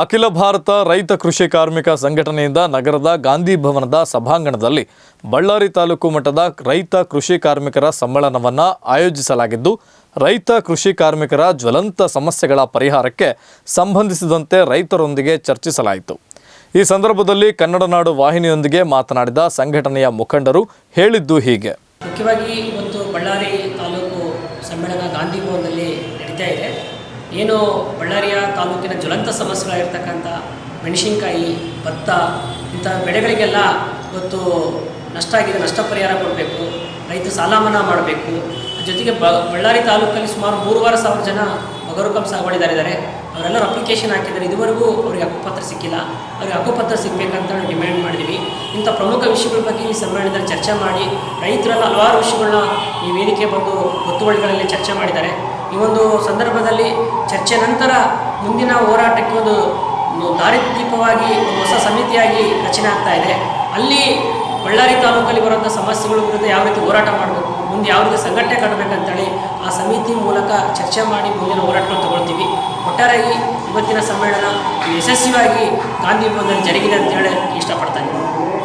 ಅಖಿಲ ಭಾರತ ರೈತ ಕೃಷಿ ಕಾರ್ಮಿಕ ಸಂಘಟನೆಯಿಂದ ನಗರದ ಗಾಂಧಿ ಭವನದ ಸಭಾಂಗಣದಲ್ಲಿ ಬಳ್ಳಾರಿ ತಾಲೂಕು ಮಟ್ಟದ ರೈತ ಕೃಷಿ ಕಾರ್ಮಿಕರ ಸಮ್ಮೇಳನವನ್ನು ಆಯೋಜಿಸಲಾಗಿದ್ದು, ರೈತ ಕೃಷಿ ಕಾರ್ಮಿಕರ ಜ್ವಲಂತ ಸಮಸ್ಯೆಗಳ ಪರಿಹಾರಕ್ಕೆ ಸಂಬಂಧಿಸಿದಂತೆ ರೈತರೊಂದಿಗೆ ಚರ್ಚಿಸಲಾಯಿತು. ಈ ಸಂದರ್ಭದಲ್ಲಿ ಕನ್ನಡ ನಾಡು ವಾಹಿನಿಯೊಂದಿಗೆ ಮಾತನಾಡಿದ ಸಂಘಟನೆಯ ಮುಖಂಡರು ಹೇಳಿದ್ದು ಹೀಗೆ. ಮುಖ್ಯವಾಗಿ ಇವತ್ತು ಬಳ್ಳಾರಿ ತಾಲೂಕು ಸಮ್ಮೇಳನ ಗಾಂಧಿ ಭವನದಲ್ಲಿ ನಡೀತಾ ಇದೆ. ಏನು ಬಳ್ಳಾರಿಯ ತಾಲೂಕಿನ ಜ್ವಲಂತ ಸಮಸ್ಯೆಗಳಾಗಿರ್ತಕ್ಕಂಥ ಮೆಣಸಿನ್ಕಾಯಿ, ಭತ್ತ, ಇಂಥ ಬೆಳೆಗಳಿಗೆಲ್ಲ ಇವತ್ತು ನಷ್ಟ ಆಗಿದೆ, ನಷ್ಟ ಪರಿಹಾರ ಕೊಡಬೇಕು, ರೈತ ಸಾಲ ಮನ್ನಾ ಮಾಡಬೇಕು. ಜೊತೆಗೆ ಬ, ಬಳ್ಳಾರಿ ತಾಲೂಕಲ್ಲಿ ಸುಮಾರು ಮೂರುವರೆ ಸಾವಿರ ಜನ ಬಗರುಕಂ ಸಾಗುವಳಿದಾರಿದ್ದಾರೆ ಅವರೆಲ್ಲರೂ ಅಪ್ಲಿಕೇಶನ್ ಹಾಕಿದ್ದಾರೆ. ಇದುವರೆಗೂ ಅವರಿಗೆ ಹಕ್ಕುಪತ್ರ ಸಿಕ್ಕಿಲ್ಲ. ಅವರಿಗೆ ಹಕ್ಕುಪತ್ರ ಸಿಗಬೇಕಂತ ನಾವು ಡಿಮ್ಯಾಂಡ್ ಮಾಡಿದ್ವಿ. ಇಂಥ ಪ್ರಮುಖ ವಿಷಯಗಳ ಬಗ್ಗೆ ಈ ಸಮ್ಮೇಳನದಲ್ಲಿ ಚರ್ಚೆ ಮಾಡಿ ರೈತರೆಲ್ಲ ಹಲವಾರು ವಿಷಯಗಳನ್ನ ಈ ವೇದಿಕೆ ಬಂದು ಗೊತ್ತುವಳಿಗಳಲ್ಲಿ ಚರ್ಚೆ ಮಾಡಿದ್ದಾರೆ. ಈ ಒಂದು ಸಂದರ್ಭದಲ್ಲಿ ಚರ್ಚೆ ನಂತರ ಮುಂದಿನ ಹೋರಾಟಕ್ಕೆ ಒಂದು ದಾರಿದೀಪವಾಗಿ, ಒಂದು ಹೊಸ ಸಮಿತಿಯಾಗಿ ರಚನೆ ಆಗ್ತಾ ಇದೆ. ಅಲ್ಲಿ ಬಳ್ಳಾರಿ ತಾಲೂಕಲ್ಲಿ ಬರುವಂಥ ಸಮಸ್ಯೆಗಳ ವಿರುದ್ಧ ಯಾವ ರೀತಿ ಹೋರಾಟ ಮಾಡಬೇಕು, ಮುಂದೆ ಯಾವ ರೀತಿ ಸಂಘಟನೆ ಕಟ್ಟಬೇಕಂತೇಳಿ ಆ ಸಮಿತಿ ಮೂಲಕ ಚರ್ಚೆ ಮಾಡಿ ಮುಂದಿನ ಹೋರಾಟಗಳು ತಗೊಳ್ತೀವಿ. ಒಟ್ಟಾರೆಯಾಗಿ ಇವತ್ತಿನ ಸಮ್ಮೇಳನ ಯಶಸ್ವಿಯಾಗಿ ಗಾಂಧಿ ಭವನದಲ್ಲಿ ಜರುಗಿದೆ ಅಂತೇಳಿ ಇಷ್ಟಪಡ್ತಾ ಇದ್ದೀನಿ.